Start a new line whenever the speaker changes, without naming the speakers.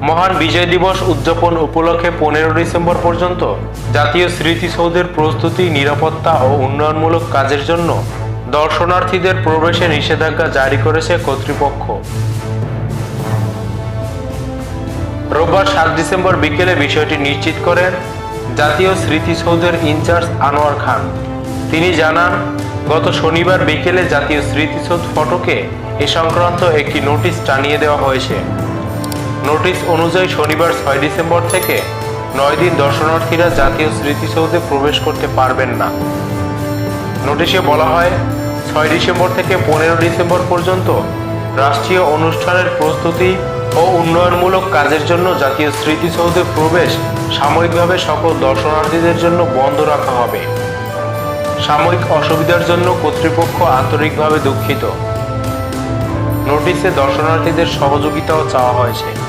মহান বিজয় দিবস উদযাপন উপলক্ষে পনেরো ডিসেম্বর পর্যন্ত জাতীয় স্মৃতিসৌধের প্রস্তুতি, নিরাপত্তা ও উন্নয়নমূলক কাজের জন্য দর্শনার্থীদের প্রবেশে নিষেধাজ্ঞা জারি করেছে কর্তৃপক্ষ। রোববার সাত ডিসেম্বর বিকেলে বিষয়টি নিশ্চিত করেন জাতীয় স্মৃতিসৌধের ইনচার্জ আনোয়ার খান। তিনি জানান, গত শনিবার বিকেলে জাতীয় স্মৃতিসৌধ ফটকে এ সংক্রান্ত একটি নোটিশ টানিয়ে দেওয়া হয়েছে। নোটিশ অনুযায়ী শনিবার ছয় ডিসেম্বর থেকে নয় দিন দর্শনার্থীরা জাতীয় স্মৃতিসৌধে প্রবেশ করতে পারবেন না। নোটিশে বলা হয়, ছয় ডিসেম্বর থেকে পনেরো ডিসেম্বর পর্যন্ত রাষ্ট্রীয় অনুষ্ঠানের প্রস্তুতি ও উন্নয়নমূলক কাজের জন্য জাতীয় স্মৃতিসৌধে প্রবেশ সাময়িকভাবে সকল দর্শনার্থীদের জন্য বন্ধ রাখা হবে। সাময়িক অসুবিধার জন্য কর্তৃপক্ষ আন্তরিকভাবে দুঃখিত। নোটিশে দর্শনার্থীদের সহযোগিতাও চাওয়া হয়েছে।